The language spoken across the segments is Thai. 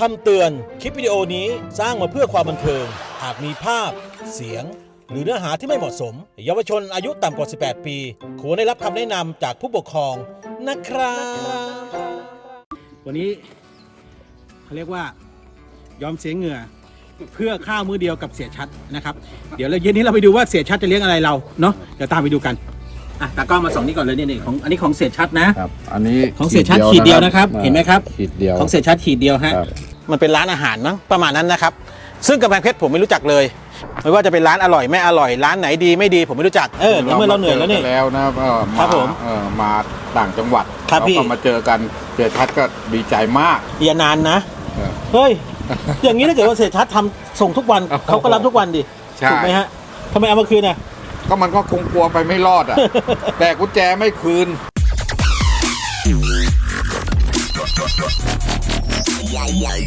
คำเตือน คลิปวิดีโอนี้สร้างมาเพื่อความบันเทิง อาจมีภาพ เสียง หรือเนื้อหาที่ไม่เหมาะสม เยาวชนอายุต่ำกว่า 18 ปี ควรได้รับคำแนะนำจากผู้ปกครองนะครับ วันนี้เขาเรียกว่ายอมเสียเหงื่อ เพื่อข้าวมื้อเดียวกับเสียชัดนะครับ เดี๋ยวเราเย็นนี้เราไปดูว่าเสียชัดจะเลี้ยงอะไรเราเนาะเดี๋ยวตามไปดูกัน อะตากล้องมาส่องนี่ก่อนเลยนี่นี่ของอันนี้ของเสียชัดนะ ครับ อันนี้ของเสียชัดขีดเดียวนะครับอ่าเห็นไหมครับ ขีดเดียว ของเสียชัดขีดเดียวฮะครับมันเป็นร้านอาหารมั้งประมาณนั้นนะครับ ซึ่งกำแพงเพชรผมไม่รู้จักเลย ไม่ว่าจะเป็นร้านอร่อยไม่อร่อย ร้านไหนดีไม่ดีผมไม่รู้จัก เออเดี๋ยวเมื่อเราเหนื่อยแล้วนี่จแล้วนะเออครับผมเออมาต่างจังหวัดครับพี่ แล้วก็มาเจอกันเสียชัดก็ดีใจมาก อย่านานนะ เออ เฮ้ย อย่างนี้ถ้าเกิดว่าเสียชัดทำส่งทุกวันโอ้โหเขาก็รับทุกวันดิ ใช่ ถูกไหมฮะทำไมเอามาคืนอะ ก็มันก็คงกลัวไปไม่รอดอะ แต่กุญแจไม่คืนวัน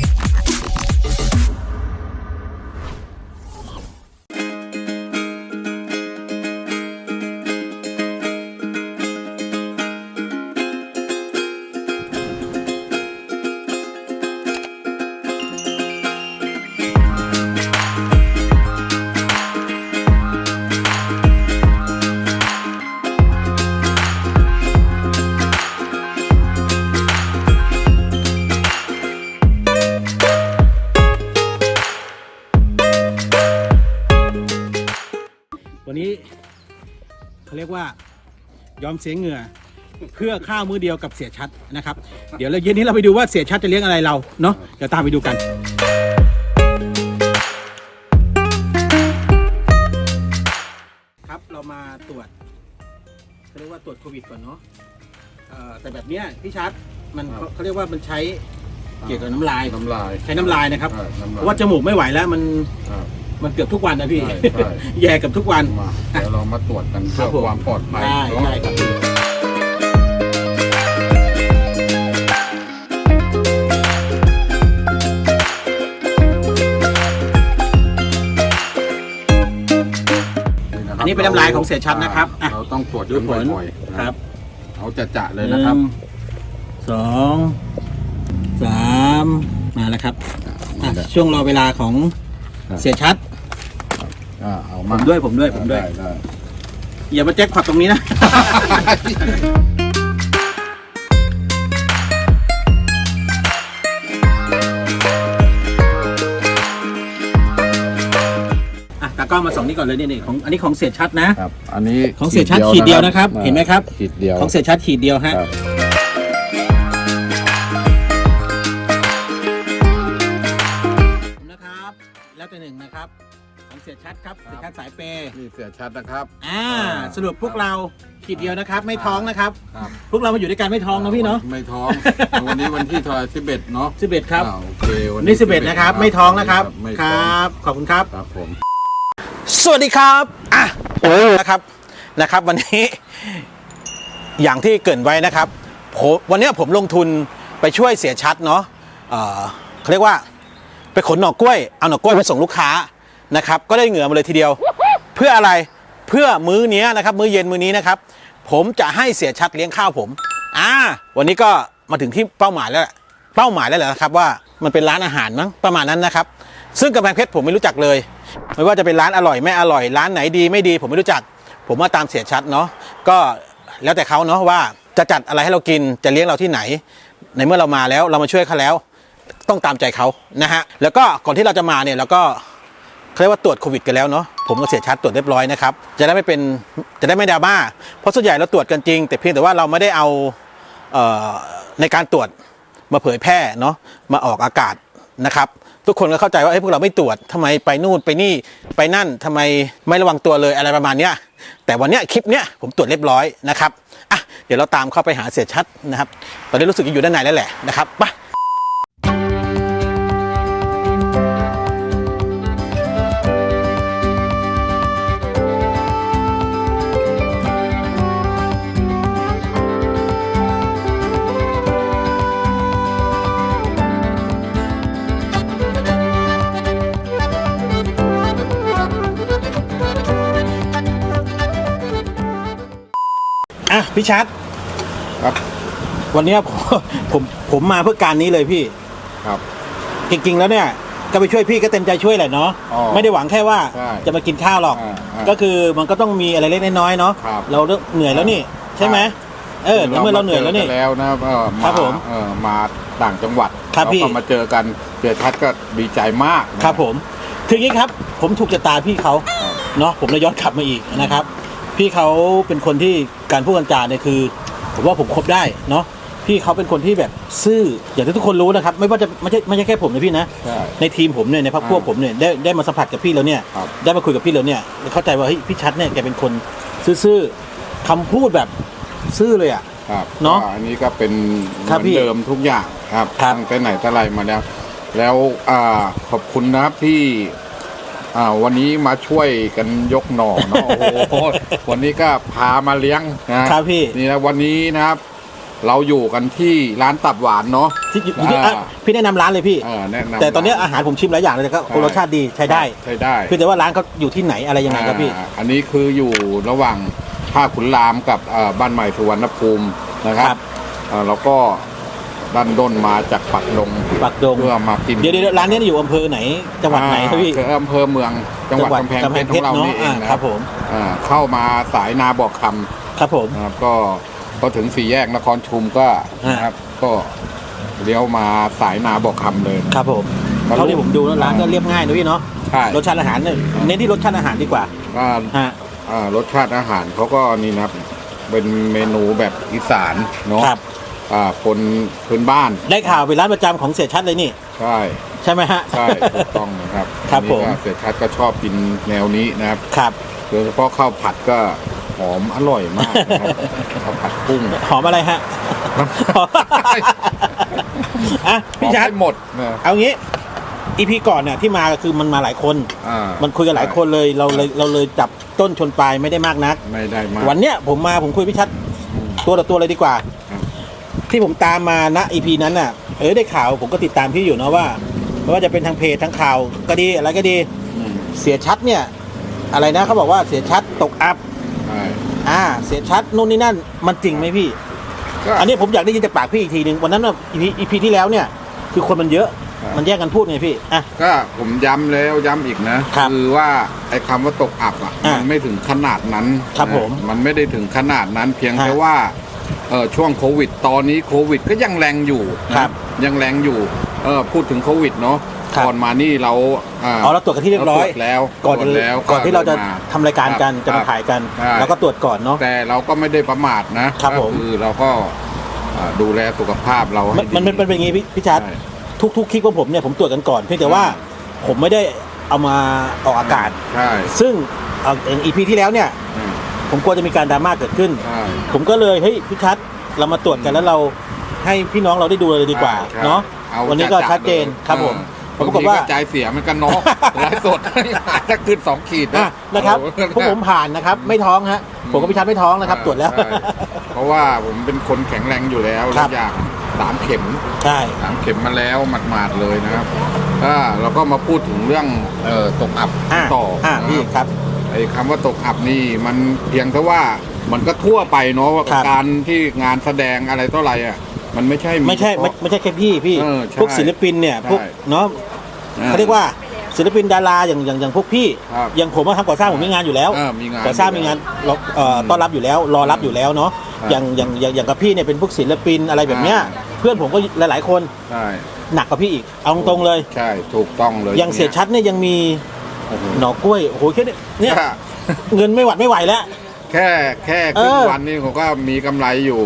ยอมเสียเหงื่อ เพื่อข้าวมื้อเดียวกับเสียชัดนะครับ เดี๋ยวเราเย็นนี้เราไปดูว่าเสียชัดจะเลี้ยงอะไรเราเนาะเดี๋ยวตามไปดูกันครับเรามาตรวจเขาเรียกว่าตรวจโควิดก่อนเนาะเอ่อแต่แบบเนี้ยพี่ชัดมันครับเขาเรียกว่ามันใช้เกี่ยวกับน้ำลายน้ำลาย ใช้น้ำลายนะครับ ใช่น้ำเพลายราะว่าจมูกไม่ไหวแล้วมัน ครับ มันเกือบทุกวันนะพี่ ใช่ใช่ แย่เกับทุกวัน มาเดี๋ยวเรามาตรวจกันครัเพื่บผมอความปลอดภัยใช่เนาะใช่ครับพี่อันนี้เป็นน้ำลายของเสียชัดนะครับอะ เราต้องตรวจดูกันผลบ่อยๆครับเอาจะจะๆเลยนะครับ หงสองสามมาแล้วครับอะช่วงรอเวลาของครับ เสียชัดอ่าเอาผมมาด้วยผมด้วยผมด้วยได้อย่ามาแจ็คพอตตรงนี้นะ อะตากล้องมาส่องนี่ก่อนเลยนี่นี่ของอันนี้ของเสียชัดนะ ครับ อันนี้ของเสียชัดขีดเดียวนะครับอ่าเห็นไหมครับ ขีดเดียว ของเสียชัดขีดเดียวฮะ ครับนะครับ แล้วแต่หนึ่งนะครับของเสียชัดครับเสียชัดสายเปย์นี่เสียชัดนะครับอ่าสรุปพวกเราขีดเดียวนะครับ ไม่ท้องนะครับ ครับ พวกเรามาอยู่ด้วยกันไม่ท้องนะพี่เนาะไม่ท้อง วันนี้วันที่เท่าไหร่สิบเอ็ดเนาะสิบเอ็ดครับอ่าโอเควันนี่สิบเอ็ดนะครับ ไม่ท้องนะครับไม่คท้รองับ ขอบคุณครับ ครับผม สวัสดีครับ อะ โอ้ นะครับ นะครับ วันนี้ อย่างที่เกรินไว้นะครับผมวันนี้ผมลงทุนไปช่วยเสียชัดเนาะเอ่อเขาเรียกว่า ไปขนหน่อกล้วย เอาหน่อกล้วยไปส่งลูกค้านะครับ ก็ได้เหงื่อมาเลยทีเดียว เพื่ออะไร เพื่อมื้อนี้นะครับ มื้อเย็นมื้อนี้นะครับ ผมจะให้เสียชัดเลี้ยงข้าวผม อ่า วันนี้ก็มาถึงที่เป้าหมายแล้ว เป้าหมายแล้วแหละนะครับว่ามันเป็นร้านอาหารมั้งประมาณนั้นนะครับ ซึ่งกำแพงเพชรผมไม่รู้จักเลย ไม่ว่าจะเป็นร้านอร่อยไม่อร่อย ร้านไหนดีไม่ดี ผมไม่รู้จัก ผมว่าตามเสียชัดเนาะ ก็แล้วแต่เขาเนาะว่าจะจัดอะไรให้เรากิน จะเลี้ยงเราที่ไหน ในเมื่อเรามาแล้วเรามาช่วยเขาแล้ว ต้องตามใจเขานะฮะแล้วก็ก่อนที่เราจะมาเนี่ยเราก็เขาเรียกว่าตรวจโควิดกันแล้วเนาะผมก็เสียชัดตรวจเรียบร้อยนะครับจะได้ไม่เป็นจะได้ไม่ดราม่าเพราะส่วนใหญ่เราตรวจกันจริง แต่เพียงแต่ว่าเราไม่ได้เอาเออในการตรวจมาเผยแพร่เนาะมาออกอากาศนะครับ ทุกคนก็เข้าใจว่าเอ้ยพวกเราไม่ตรวจทำไมไปนู่นไปนี่ไปนั่นทำไมไม่ระวังตัวเลยอะไรประมาณเนี้ยแต่วันเนี้ยคลิปเนี้ยผมตรวจเรียบร้อยนะครับอะเดี๋ยวเราตามเข้าไปหาเสียชัดนะครับ ตอนนี้รู้สึกอยู่ด้านในแล้วแหละนะครับไป พี่ชัดครับ วันเนี้ยผมผมผมมาเพื่อการนี้เลยพี่ ครับ จริงๆแล้วเนี่ยก็ไปช่วยพี่ก็เต็มใจช่วยแหละเนาะอ๋อไม่ได้หวังแค่ว่าใช่จะมากินข้าวหรอก อ่าอ่าก็คือมันก็ต้องมีอะไรเล็กๆน้อยๆเนาะครับเราเหนื่อยแล้วนี่ ใช่ไหมเออเดี๋ยวเมื่อเราเหนื่อยแล้วนี่ จกันแล้วนะเออครับผมเออมาต่างจังหวัดครับแล้วพี่ก็มาเจอกันเจอชัดก็ดีใจมากนะครับผมคืออย่างนี้ครับ ผมถูกชะตาพี่เขาเนาะผมเลยย้อนกลับมาอีกนะครับ พี่เขาเป็นคนที่การพูดกันจาเนี่ยคือ ผมว่าผมคบได้เนาะพี่เขาเป็นคนที่แบบซื่ออย่างที่ทุกคนรู้นะครับ ไม่ว่าจะไม่ใช่ไม่ใช่แค่ผมนะพี่นะ ใช่ ในทีมผมเนี่ยในพรรคพวกผมเนี่ยได้ได้มาสัมผัสกับพี่แล้วเนี่ย ครับ ได้มาคุยกับพี่แล้วเนี่ย เข้าใจว่าเฮ้ยพี่ชัดเนี่ยแกเป็นคนซื่อๆคำพูดแบบซื่อเลยอะ ครับเนอะก็อันนี้ก็เป็นเหครับมือนพี่เดิมทุกอย่างครับครับ ตั้งแต่ไหนแต่ไรมาแล้ว แล้วอ่าขอบคุณนะครับที่ อ่าวันนี้มาช่วยกันยกหน่อเนาะโอ้โหวันนี้ก็พามาเลี้ยงนะครับพี่ นี่นะวันนี้นะครับ เราอยู่กันที่ร้านตับหวานเนาะที่อยู่อยู่ที่อ่าอะพี่แนะนำร้านเลยพี่ เออแนะนำแต่ตอนเนี้ยอาหารผมชิมหลายอย่างเลยแต่ก็ใช่รสชาติดีใช้ได้ใช้ได้ เพียงแต่ว่าร้านเขาอยู่ที่ไหนอะไรยังไงครับพี่ อ่าอันนี้คืออยู่ระหว่างท่าขุนรามกับเอ่อบ้านใหม่สุวรรณภูมินะครัครับบ เอ่อแล้วก็ ดันด้นมาจากปักดงปักดงเพื่อมากินเดี๋ยวเดี๋ยวร้านนี้อยู่อำเภอไหนจังหวัดไหนครับพี่อ่าคืออำเภอเมืองจังหวัดกำแพงเพชรของเรานี่เองอ่านะครับผมอ่าเข้ามาสายนาบอกคครับผมำนะครับก็พอถึงสี่แยกนครชุมก็อ่านนะครับก็เลี้ยวมาสายนาบอกคำเลยครับผมครับเท่าที่ผมดูแล้วร้านก็เรียบง่ายนะพี่เนาะใช่รสชาติอาหารเนี่ยเน้นที่รสชาติอาหารดีกว่าก็ฮะอ่ารสชาติอาหารเขาก็นี่นะครับเป็นเมนูแบบอีสานเนาะครับ อ่าคนพื้นบ้านได้ข่าวเป็นร้านประจำของเสียชัดเลยนี่ ใช่ใช่ไหมฮะ ใช่ถูกต้องนะครับครับอันนี้ผมก็เสียชัดก็ชอบกินแนวนี้นะครับครับ โดยเฉพาะข้าวผัดก็หอมอร่อยมากนะครับข้าวผัดกุ้งหอมอะไรฮะอะพี่ชัด หอมไปหมดนะเอางี้อีพีก่อนเนี่ยที่มาก็คือมันมาหลายคน อ่ามันคุยกันหลายคนเลยเราเลยเราเลยจับต้นชนปลายไม่ได้มากนัก ไม่ได้มากวันเนี้ยผมมาผมคุยพี่ชัดตัวต่อตัวเลยดีกว่าครับ ที่ผมตามมาณอีพีนั้นน่ะ เออได้ข่าวผมก็ติดตามพี่อยู่นะว่าไม่ว่าจะเป็นทางเพจทางข่าวก็ดีอะไรก็ดีอืมเสียชัดเนี่ย อะไรนะเขาบอกว่าเสียชัดตกอัพใช่อ่า เสียชัดนู่นนี่นั่น มันจริงไหมพี่ก็อันนี้ผมอยากได้ยินจากปากพี่อีกทีหนึ่งวันนั้นอีพีอีพีที่แล้วเนี่ย คือคนมันเยอะครับมันแยกกันพูดไงพี่อะก็ผมย้ำแล้วย้ำอีกนะครับอว่าไอ้คำว่าตกอับอะอ่ามัมันไม่ถึงขนาดนั้นครับนะผมมันไม่ได้ถึงขนาดนั้นเพียงฮะแค่ว่า เออช่วงโควิด ตอนนี้โควิด ก็ยังแรงอยู่นะครับยังแรงอยู่เออพูดถึงโควิดเนาะครับ ก่อนมานี่เราอ่าอ๋อเราตรวจกันที่เรียบร้อยาตวจแล้วก่อนตรวจแล้วก่อนที่เราจะมทำรายการกันคบจะมาถ่ายกัน ใช่ แล้วก็ตรวจก่อนเนาะ แต่เราก็ไม่ได้ประมาทนะครับผมก็คือเราก็อ่าดูแลสุขภาพเรามัให้นดี มันมันเป็นอย่างงี้พี่พี่ชัดใช่ทุกทุกคลิปของผมเนี่ยผมตรวจกันก่อนเพียงแต่ว่าผมไม่ได้เอามาออกอากาศ ใช่ ซึ่งเอาอย่างอีพีที่แล้วเนี่ยอืม ผมกลัวจะมีการดราม่าเกิดขึ้น ใช่ ผมก็เลยเฮ้ยพี่ชัดเรามาตรวจกันแล้วเราให้พี่น้องเราได้ดูเลยดีกว่าใช่เนาะอวันนี้ก็ชัดเจนครับผมเออปรากฏว่าบงทีใจเสียเหมันกันเนาะไลฟ์สดถ้าขึ้นสองขีดอะนะครับโอ้โห พวกผมผ่านนะครับ ไม่ท้องฮะผมกับพี่ชัดไม่ท้องนะครับ ตรวจแล้ว ใช่เพราะว่าผมเป็นคนแข็งแรงอยู่แล้วครัแล้บวอย่างสามเข็มใช่ สามเข็มมาแล้วหมาดๆเลยนะครับก็เราก็มาพูดถึงเรื่องเอ่อตกอับอ่าต่ออ่านะพี่ครับครับ ไอ้คำว่าตกอับนี่มันเพียงแต่ว่ามันก็ทั่วไปเนาะว่าครับ การที่งานแสดงอะไรต่ออะไรอะมันไม่ใช่ไม่ใช่ไม่เฉพาะ ไม่ใช่แค่พี่พี่เออใช่พวกศิลปินเนี่ยใช่พวกเนาะเขาเรียกว่าศิลปินดาราอย่างอย่างอย่างพวกพี่ครับอย่างผมมาทำก่อสร้างผมมีงานอยู่แล้วเออมีงานก่อสร้างมีงานรอเอ่อต้อนรับอยู่แล้วรอรับอยู่แล้วเนาะครับอย่างอย่างอย่างอย่างกับพี่เนี่ยเป็นพวกศิลปินอะไรแบบเนี้ย อ่าเพื่อนผมก็หลาย ๆ คนใช่หนักกว่าพี่อีกเอาตรงๆเลย ใช่ถูกต้องเลยอย่างเสียชัดเนี่ยยังมีโอ้โหหน่อกล้วยโอ้โหแค่เนี้ยเนี่ยแค่เงินไม่หวัดไม่ไหวแล้ว แค่แค่ครึ่งเออวันนี่ผมก็มีกำไรอยู่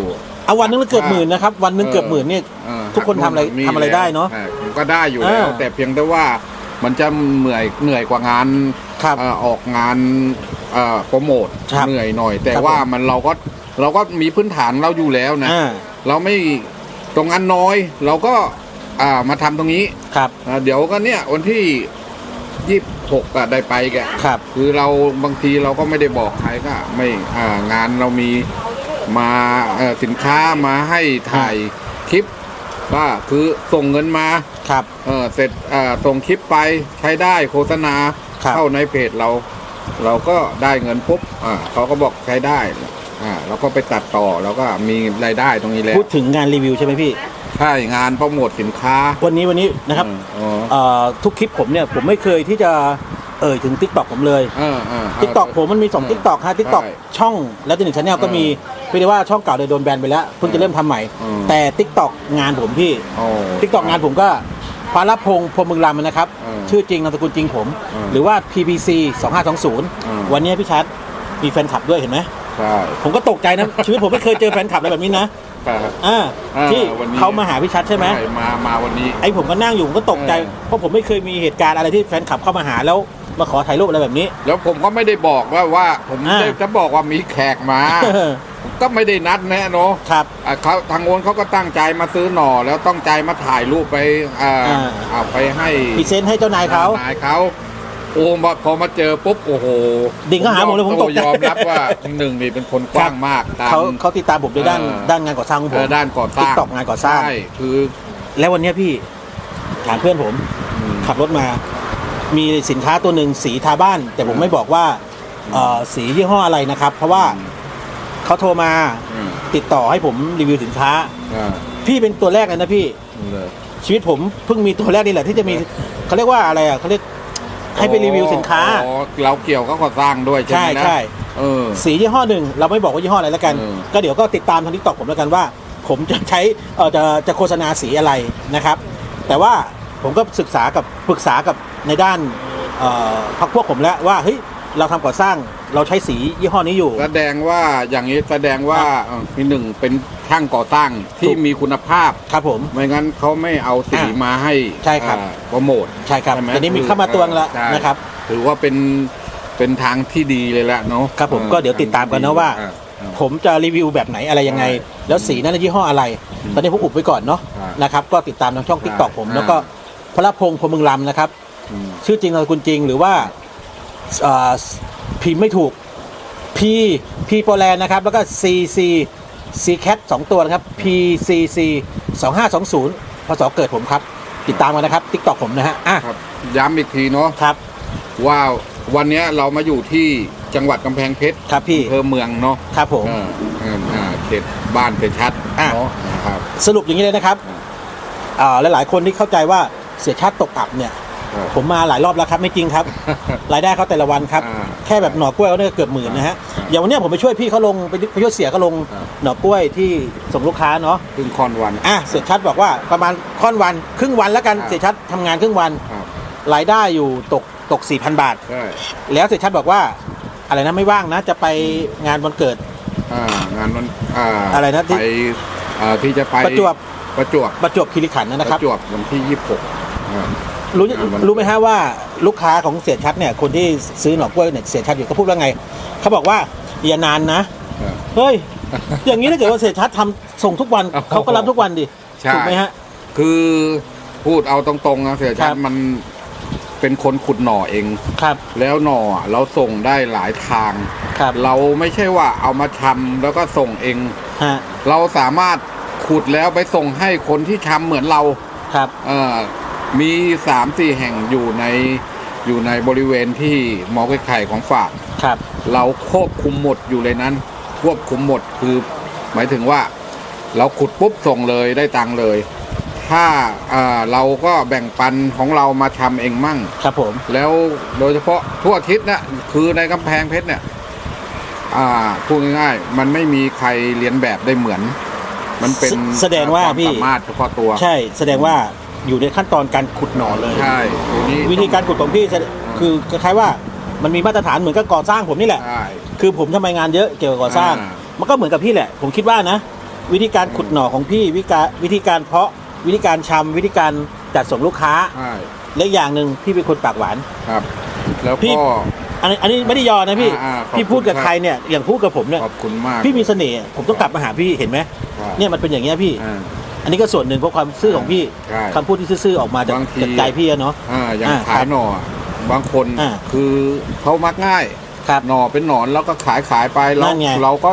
เอาวันนึงเกือบหมื่นนะครับ วันนึงเออเกือบหมื่นเนี่ยเออทุกคนทำอะไรมีทำอะไรได้เนอะใช่ผมก็ได้อยู่แล้ว เออแต่เพียงแต่ว่ามันจะเหนื่อยเหนื่อยกว่างานครับเอ่อออกงานเอ่อโปรโมทครับเหนื่อยหน่อย แต่ครับว่าผมมันเราก็เราก็มีพื้นฐานเราอยู่แล้วนะอ่า เราไม่ตรงงานน้อย เราก็อ่ามาทำตรงนี้ครับ อ่าเดี๋ยวก็เนี่ยวันที่ ยี่หกอะได้ไปแกครับ คือเราบางทีเราก็ไม่ได้บอกใครก็ไม่อ่างานเรามีมาเอ่อสินค้ามาให้ถ่ายคลิปก็คือส่งเงินมาครับ เออเสร็จเอ่อส่งคลิปไปใช้ได้โฆษณาครับ เข้าในเพจเรา เราก็ได้เงินปุ๊บอ่าเขาก็บอกใช้ได้อ่าเราก็ไปตัดต่อเราก็มีรายได้ตรงนี้แล้วพูดถึงงานรีวิวใช่ไหมพี่ ใช่งานโปรโมทสินค้า วันนี้วันนี้นะครับเออเอ่อ ทุกคลิปผมเนี่ยผมไม่เคยที่จะเอ่ยถึง t ิ k t o k ผมเลยเออเออ t ิ k t o k ผมมันมี2 t ิ k t o k ฮะ t ิ k t o k ใช่ช่องแล้วจะหนึ่งชาแนลก็มีเพียงแต่ว่าช่องเก่าเลยโดนแบนไปแล้วเพิ่งจะเริ่มทำใหม่อืมแต่ t ิ k t o k งานผมพี่โอ้ t ิ k t o k งานผมก็พาลพงษ์พรหมมึงรำนะครับอืมชื่อจริงนามสกุลจริงผมอืมหรือว่า PPC ม2520 วันนี้พี่ชัดมีแฟนคลับด้วยเห็นไหมใช่ผมก็ตกใจนะชีวิตผมไม่เคยเจอแฟนคลับอะไรแบบนี้นะ ครับอ่าอ่าที่วันนี้ เขามาหาพี่ชัดใช่ไหมมามาวันนี้ ไอ้ผมก็นั่งอยู่ผมก็ตกใจเออ เพราะผมไม่เคยมีเหตุการณ์อะไรที่แฟนคลับเข้ามาหาแล้วมาขอถ่ายรูปอะไรแบบนี้ แล้วผมก็ไม่ได้บอกว่าว่า ผมอ่า ได้จะบอกว่ามีแขกมาผมก็ไม่ได้นัดแน่เนาะครับ อะเขาทางโน้นเขาก็ตั้งใจมาซื้อหน่อ แล้วต้องใจมาถ่ายรูปไปอ่าอ่า เอาไปให้พรีเซนต์ให้เจ้านายเขา นายเขา โอ้มาพอมาเจอปุ๊บโอ้โหดิ่งเข้าหาผมเลยผมตกใจ ยอมรับว่าหนึ่งนี่เป็นคนกว้างมากตาม เขาเขาติดตามผมในด้านเออ ด้านงานก่อสร้างของผเอม อด้านก่อสร้าง TikTok งานก่อสร้าง ใช่คือแล้ววันเนี้ยพี่ถามเพื่อนผม อืม ขับรถมา มีสินค้าตัวหนึ่งสีทาบ้าน แต่ผมไม่บอกว่าเอ่อสียี่ห้ออะไรนะครับ เพราะว่าเขาโทรมาอืมติดต่อให้ผมรีวิวสินค้า อ่าพี่เป็นตัวแรกเลยนะพี่ เลยชีวิตผมเพิ่งมีตัวแรกนี่แหละที่จะมีเขาเรียกว่าอะไรอะเขาเรียก ให้ไปรีวิวสินค้า อ๋อเราเกี่ยวก็ก่อสร้างด้วยใช่ใช่ไหมนะใช่เออ สียี่ห้อหนึ่งเราไม่บอกว่ายี่ห้ออะไรแล้วกันเออก็เดี๋ยวก็ติดตามทางทิกตอกผมแล้วกันว่า ผมจะใช้เออจะจะโฆษณาสีอะไรนะครับ แต่ว่าผมก็ศึกษากับปรึกษากับในด้านเอ่อพักพวกผมแล้วว่าเฮ้ยเราทำก่อสร้าง เราใช้สียี่ห้อนี้อยู่ แสดงว่าอย่างนี้แสดงว่าเอ่อพี่หนึ่งเป็นช่างก่อสร้างที่ถูก มีคุณภาพ ครับผม ไม่งั้นเขาไม่เอาสีอะมาให้ใช่ครับ อ่าโปรโมท ใช่ครับใช่ไหมตอนนี้มีเข้ามาตัวนึงแล้วใช่ นะครับ ถือว่าเป็นเป็นทางที่ดีเลยแหละเนาะครับผมออก็เดี๋ยวติดตามกันนะว่า อ่อ่า ผมจะรีวิวแบบไหนอะไรยังไง ใช่แล้วสีนั้นยี่ห้ออะไร ตอนนี้ผมอุบไว้ก่อนเนาะใช่นะครับก็ติดตามทางช่องทิกตอกใช่ผมอ่าแล้วก็พระพงษ์พรหมมึงลำนะครับ อืม ชื่อจริงนามสกุลจริงหรือว่าเอ่อ พิมพ์ไม่ถูก P P โปแลนด์นะครับ แล้วก็ C C C cat สองตัวนะครับ P C C 2520พศเกิดผมครับ ติดตามกันนะครับ TikTok ผมนะฮะอะครับย้ำอีกทีเนาะครับ ว่าวันเนี้ยเรามาอยู่ที่จังหวัดกำแพงเพชรครับพี่ อำเภอเมืองเนาะครับผม เออเอออ่าเขตบ้านเป็นชัดอะ เนาะนะครับ สรุปอย่างนี้เลยนะครับอ่าหลาย ๆ คนที่เข้าใจว่าเสียชาติตกอับเนี่ยครับ ผมมาหลายรอบแล้วครับไม่จริงครับ รายได้เขาแต่ละวันครับอ่าแค่แบบหน่อกล้วยเขาเนี่ยเกือบหมื่นนะฮะครับอย่างวันเนี้ยผมไปช่วยพี่เขาลงไปไปช่วยเสียเขาลงครับหน่อกล้วยที่ส่งลูกค้าเนาะครึ่งคอนวันอะเสียชัดบอกว่าประมาณค่อนวัน ครึ่งวันแล้วกันครับเสียชัดทำงานครึ่งวันครับรายได้อยู่ตกตก4,000บาทใช่แล้วเสียชัดบอกว่า อะไรนะไม่ว่างนะจะไปงานวันเกิดอ่างานมันอ่าอะไรนะที่ไปอ่าที่จะไปประจวบประจวบประจวบคีรีขันธ์นะครับประจวบวันที่ยี่สิบหกอ่า รู้อ่าวันรู้ไหมฮะว่าลูกค้าของเสียชัดเนี่ยคนที่ซื้อหน่อกล้วยเนี่ยเสียชัดอยู่เขาพูดว่าไงเขาบอกว่าอย่านานนะอ่าเฮ้ยอย่างนี้ถ้าเกิดว่าเสียชัดทำส่งทุกวันโอ้โหเขาก็รับทุกวันดิใช่ถูกไหมฮะ คือพูดเอาตรงๆนะเสียครัชัดบมันเป็นคนขุดหน่อเองครับ แล้วหน่ออะเราส่งได้หลายทางครับเราไม่ใช่ว่าเอามาชำแล้วก็ส่งเองฮะเราสามารถขุดแล้วไปส่งให้คนที่ชำเหมือนเราครับ เอ่อ มีสามสี่แห่งอยู่ในอยู่ในบริเวณที่มอไข่ไข่ของฝาก ครับ เราควบคุมหมดอยู่ในนั้น ควบคุมหมดคือ หมายถึงว่า เราขุดปุ๊บส่งเลยได้ตังค์เลย ถ้าเอ่อเราก็แบ่งปันของเรามาทำเองมั่ง ครับผม แล้วโดยเฉพาะทั่วอาทิศนะคือในกำแพงเพชรเนี่ย อ่าพูดง่ายๆ มันไม่มีใครเรียนแบบได้เหมือน มันเป็นแสดงว่าความพี่ สามารถเฉพาะตัว ใช่แสดงว่า อยู่ในขั้นตอนการขุดหน่อเลย ใช่ทีนี้วิธีการขุดของพี่แสดคือคล้ายๆว่ามันมีมาตรฐานเหมือนกับก่อสร้างผมนี่แหละ ใช่ คือผมทำงานเยอะเกี่ยวกับก่อสร้าง อ่า มันก็เหมือนกับพี่แหละ ผมคิดว่านะ วิธีการขุดหน่อของพี่วิการวิธีการเพาะวิธีการชำวิธีการจัดส่งลูกค้าใช่และอีกอย่างหนึ่งพี่เป็นคนปากหวาน ครับ แล้วพี่ ก็ อันนี้อันนี้ไม่ได้ยอนะพี่อ่าๆขอบคุณ พี่พูดกับครับใครเนี่ยอย่างพูดกับผมเนี่ยขอบคุณมาก พี่มีเสน่ห์ผมต้องกลับมาหาพี่เห็นไหมใช่เนี่ยมันเป็นอย่างเงี้ยพี่ อ่าอั นนี้ก็ส่วนหนึ่งเพราะความซื่อของพี่ใช่คำพูดที่ซื่อๆออกมาจากบางที จากใจพี่อะเนาะ อ่าอย่างอ่าขายครับหน่อ บางคนอ่า คือเขามักง่าย ครับ หน่อเป็นหนอนแล้วก็ขายขายไปเรานั่นไงเราก็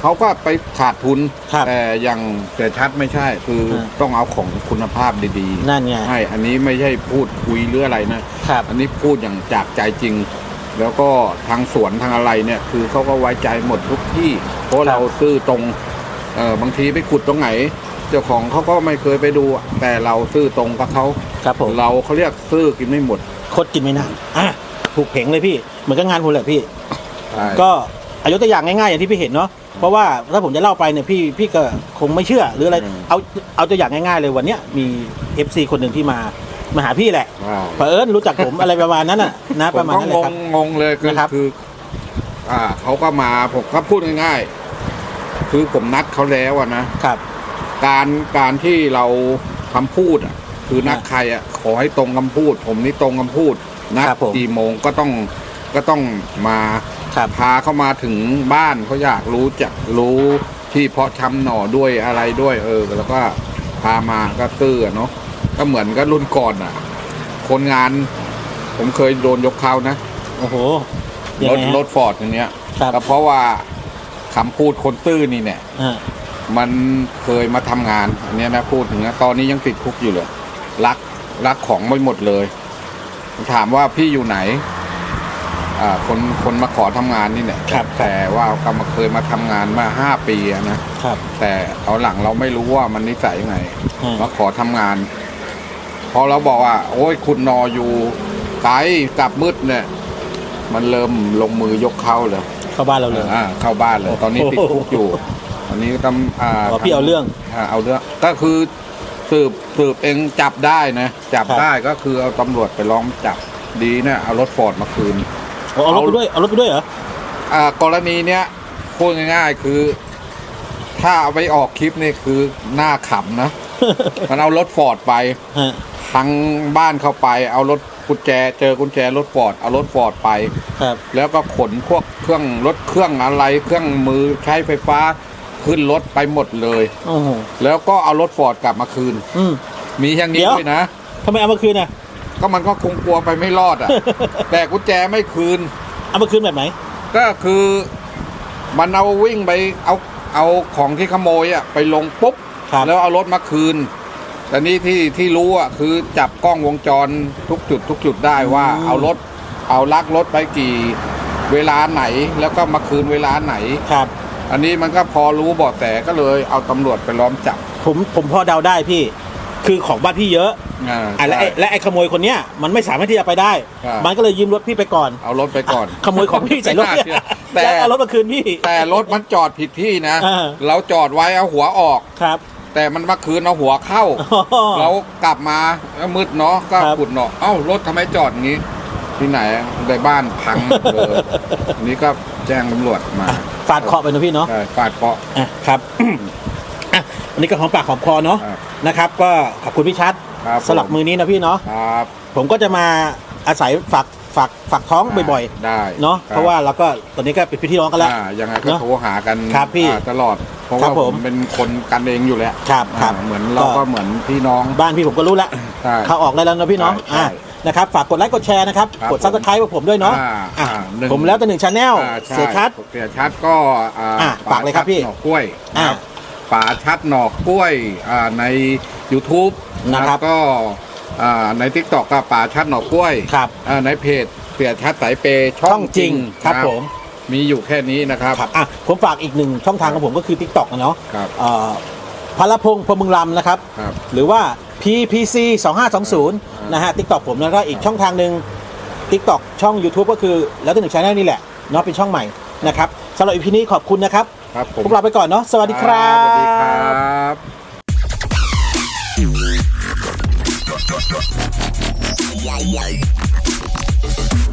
เขาก็ไปขาดทุนครับแต่อย่างแต่ชัดไม่ใช่ คืออาต้องเอาของคุณภาพดีนั่นไงๆให้อันนี้ไม่ใช่พูดคุยหรืออะไรนะ ครับ อันนี้พูดอย่างจากใจจริง แล้วก็ทางสวนทางอะไรเนี่ย คือเขาก็ไว้ใจหมดทุกที่ เพราะครับเราซื่อตรงเออบางทีไปขุดตรงไหน เจ้าของเขาก็ไม่เคยไปดูอะแต่เราซื่อตรงกับเขาครับผมเราเขาเรียกซื่อกินไม่หมดคดกินไม่นานอะถูกเพ่งเลยพี่ เหมือนกับงานผมแหละพี่ ใช่ก็อายุตัวอย่างง่ายๆอย่างที่พี่เห็นเนาะเพราะว่าถ้าผมจะเล่าไปเนี่ยพี่พี่ก็คงไม่เชื่อหรืออะไรเอาเอาตัวอย่างง่ายๆเลยวันเนี้ยมี FC คนหนึ่งที่มามาหาพี่แหละว้าวเผอิญรู้จักผม อะไรประมาณนั้นน่ะนะผประมมาณก็นั้นแหงละครับ งงงเลยคือนะครับ คือ อ่าเขาก็มาผมก็พูดง่ายๆคือผมนัดเขาแล้วอะนะครับ การการที่เราคำพูดอะคือนัดอ่าใครอะขอให้ตรงคำพูด ผมนี่ตรงคำพูดนัดครับผมกี่โมงก็ต้องก็ต้องมาครับ พาเขามาถึงบ้านเขาอยากรู้จักรู้ที่เพาะชำหน่อด้วยอะไรด้วย เออ แล้วก็พามาก็ตื้ออะเนาะก็เหมือนกับรุ่นก่อนอะ คนงานผมเคยโดนยกเขานะ โอ้โหยังรถไงฮะรถฟอร์ดอย่างเนี้ยครับก็เพราะว่าคำพูดคนตื้อนี่เนี่ย อ่า มันเคยมาทำงานอันเนี้ยนะพูดถึงนะตอนนี้ยังติดคุกอยู่เลยรักรักของไม่หมดเลย ถามว่าพี่อยู่ไหนอ่าคนคนมาขอทำงานนี่เนี่ยครับแต่ว่าก็มาเคยมาทำงานมาห้าปีอะนะครับ แต่เอาหลังเราไม่รู้ว่ามันนิสัยยังไงอืมมาขอทำงาน พอเราบอกว่า โอ้ยคุณนออยู่ไกลกลับมืดเนี่ย มันเริ่มลงมือยกเข้าเลย เข้าบ้านเราเลยอ่าเข้าบ้านเลย ตอนนี้ติดคุกอยู่ต อนนี้ก็ต้องอ่าอ๋อพี่เอาเรื่องาเอาเรื่องก็คือสืบสืบเองจับได้นะจับครับ ได้ก็คือเอาตำรวจไปล้อมจับดีนะเอารถฟอร์ดมาคืนเอาเอารถไปด้วยเอารถไปด้วยเหรอ อ่ากรณีเนี้ยพูดง่ายๆคือ ถ้าเอาไปออกคลิปนี่คือหน้าขำนะ มันเอารถฟอร์ดไป ฮะทั้งบ้านเข้าไป เอารถกุญแจ เจอกุญแจรถฟอร์ดเอารถฟอร์ดไป ครับ แล้วก็ขนพวกเครื่องรถเครื่องอะไร เครื่องมือใช้ไฟฟ้า ขึ้นรถไปหมดเลย โอ้โหแล้วก็เอารถฟอร์ดกลับมาคืน อืม มีอย่างนี้เดี๋ยว ด้วยนะ ทำไมเอามาคืนอะ ก็มันก็คงกลัวไปไม่รอดอะ แต่กุญแจไม่คืน เอามาคืนแบบไหน ก็คือมันเอาวิ่งไปเอาเอาของที่ขโมยอะไปลงปุ๊บ ครับ แล้วเอารถมาคืน แต่นี่ที่ที่รู้อะคือจับกล้องวงจรทุกจุดทุกจุดได้ว่าเอารถเอาลักรถไปกี่เวลาไหน แล้วก็มาคืนเวลาไหน ครับ อันนี้มันก็พอรู้เบาะแสก็เลยเอาตำรวจไปล้อมจับผมผมพอเดาได้พี่ คือของบ้านพี่เยอะอ่าอะและไอ้ใช่ และไอ้ขโมยคนเนี้ยมันไม่สามารถที่จะไปได้ครับมันก็เลยยืมรถพี่ไปก่อน เอารถไปก่อน ขโมยของพี่ใส่รถเนี่ยแต่ แล้วเอารถมาคืนพี่ แต่รถมันจอดผิดที่นะ อ่า เราจอดไว้เอาหัวออก ครับ แต่มันมาคืนเอาหัวเข้า เรากลับมาแล้วมืดเนาะก็ครับ ขุดเนาะเอ้ารถทำไมจอดอย่างนี้ ที่ไหนในบ้านพังเลยอันนี้ก็แจ้งตำรวจมาอะฟาดเคราะห์ไปนะพี่เนาะ ใช่ฟาดเคราะห์ อะครับ อะอันนี้ก็หอมปากหอมคอเนาะครับนะครับ ก็ขอบคุณพี่ชัดครับสลับผมมือนี้นะพี่เนาะครับผมก็จะมาอาศัยฝากฝากฝากท้องบ่อยได้ๆเนาะคบเพราะว่าเราก็ตอนนี้ก็เป็นพี่น้องกันแล้ว อ่ายังไงก็เนอะโทรหากันครับพี่อ่าตลอด เพราะครัว่าบผผม มเป็นคนกันเองอยู่แล้วครับครับอ่าเหมือนเราก็เหมือนพี่น้อง บ้านพี่ผมก็รู้แล้วใช่เข้าออกได้แล้วนะพี่เนาะใช่อะใช่ นะครับ ฝากกดไลค์กดแชร์นะครับ ครับกดซับสไครต์ผมด้วยเนาะอ่าอะอ่าหนึ่ง ผมแล้วแต่หนึ่งชาแนลอ่าใช่เสียชัด เสียชัดก็อ่าอะฝากเลยครับพี่ หน่อกล้วยอะนะครับป่าชัดหนอกกล้วยอ่าใน YouTube นะครับแล้วก็อ่าใน t ิ k t o k ก็ป่าชัดหนอกกล้วยครับ อ่าในเพจเสียชัดสายเปย์ช่ช่อองงจจริริงงครับนะผม มีอยู่แค่นี้นะครับ ครับอะผมฝากอีกหนึ่งช่องทางของผมก็คือ Tik t o อกนะเนาะครับ เอ่อ พลพงศ์พรหมมึงลำนะครับ ครับหรือว่า PPC 2520นะฮะ TikTok ผมแล้วก็อีกช่องทางหนึ่ง TikTok ช่อง YouTube ก็คือแล้วแต่หนึ่งชาแนลนี่แหละเนาะเป็นช่องใหม่นะครับสำหรับอีพีนี้ขอบคุณนะครับครับผม พวกเราไปก่อนเนาะสวัสดีครับสวัสดีครับ Yeah, yeah.